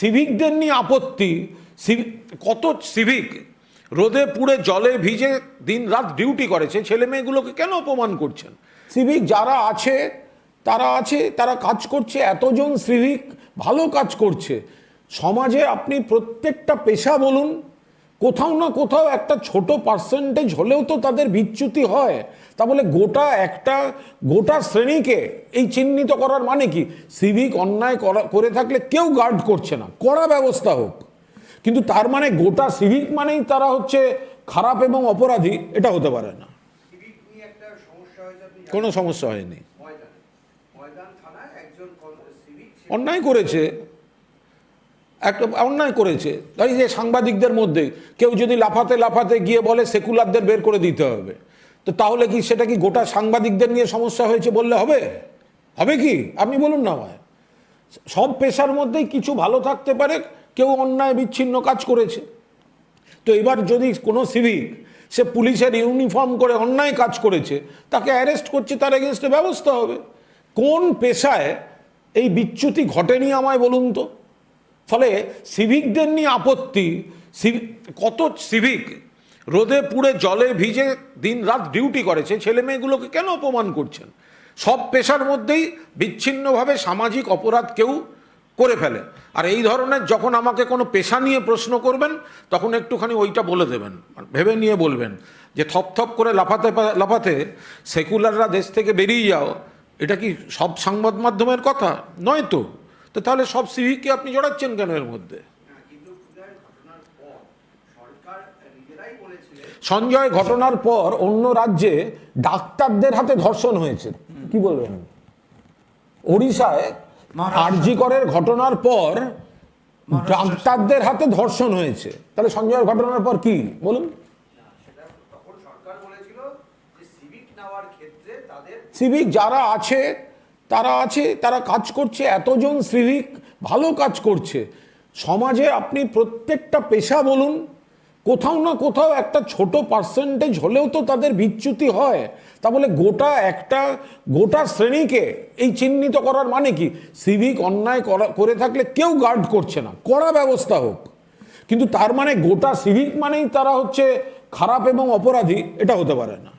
সিভিকদের নিয়ে আপত্তি। কত সিভিক? রোদে পুড়ে জলে ভিজে দিন রাত ডিউটি করেছে, ছেলে মেয়েগুলোকে কেন অপমান করছেন? সিভিক যারা আছে, তারা আছে, তারা কাজ করছে, এতজন সিভিক ভালো কাজ করছে। সমাজে আপনি প্রত্যেকটা পেশা বলুন কোথাও না কোথাও একটা ছোট পার্সেন্টেজ হলেও তো তাদের বিচ্যুতি হয়। তা বলে গোটা একটা গোটা শ্রেণীকে এই চিহ্নিত করার মানে কি? সিভিক অন্যায় করা করে থাকলে কেউ গার্ড করছে না। কড়া ব্যবস্থা হোক। কিন্তু তার মানে গোটা সিভিক মানেই তারা হচ্ছে খারাপ এবং অপরাধী এটা হতে পারে না? কোনো সমস্যা হয়নি। অন্যায় করেছে। একটা অন্যায় করেছে। এই যে সাংবাদিকদের মধ্যে কেউ যদি লাফাতে লাফাতে গিয়ে বলে সেকুলারদের বের করে দিতে হবে, তো তাহলে কি সেটা কি গোটা সাংবাদিকদের নিয়ে সমস্যা হয়েছে বললে হবে? হবে কি? আপনি বলুন না আমায়। সব পেশার মধ্যেই কিছু ভালো থাকতে পারে, কেউ অন্যায় বিচ্ছিন্ন কাজ করেছে। তো এবার যদি কোনো সিভিক সে পুলিশের ইউনিফর্ম করে অন্যায় কাজ করেছে, তাকে অ্যারেস্ট করছে, তার এগেনস্টে ব্যবস্থা হবে। কোন পেশায় এই বিচ্যুতি ঘটেনি আমায় বলুন তো? ফলে সিভিকদের নিয়ে আপত্তি কত সিভিক? রোদে পুড়ে জলে ভিজে দিন রাত ডিউটি করেছে, ছেলে মেয়েগুলোকে কেন অপমান করছেন? সব পেশার মধ্যেই বিচ্ছিন্নভাবে সামাজিক অপরাধ কেউ করে ফেলে। আর এই ধরনের যখন আমাকে কোনো পেশা নিয়ে প্রশ্ন করবেন, তখন একটুখানি ওইটা বলে দেবেন, ভেবে নিয়ে বলবেন যে থপ থপ করে লাফাতে লাফাতে সেকুলাররা দেশ থেকে বেরিয়ে যাও। এটা কি সব সংবাদ মাধ্যমের কথা? নয় তো। তো তাহলে সব সিভিককে আপনি জড়াচ্ছেন কেন এর মধ্যে? হ্যাঁ, সঞ্জয় ঘটনার পর অন্য রাজ্যে ডাক্তারদের হাতে ধর্ষণ হয়েছে। কি বলবেন? ওড়িশায় আরজিকরের ঘটনার পর ডাক্তারদের হাতে ধর্ষণ হয়েছে। তাহলে সঞ্জয়ের ঘটনার পর কি? বলুন। না, সেটা তখন সরকার বলেছিল যে সিভিক নেওয়ার ক্ষেত্রে তাদের সিভিক যারা আছে তারা আছে, তারা কাজ করছে, এতজন সিভিক ভালো কাজ করছে। সমাজে আপনি প্রত্যেকটা পেশা বলুন, কোথাও না কোথাও একটা ছোট পার্সেন্টেজ হলেও তো তাদের বিচ্যুতি হয়। তা বলে গোটা একটা, গোটা শ্রেণীকে এই চিহ্নিত করার মানে কি? সিভিক অন্যায় করা, করে থাকলে কেউ গার্ড করছে না, কড়া ব্যবস্থা হোক। কিন্তু তার মানে গোটা সিভিক মানেই তারা হচ্ছে খারাপ এবং অপরাধী, এটা হতে পারে না।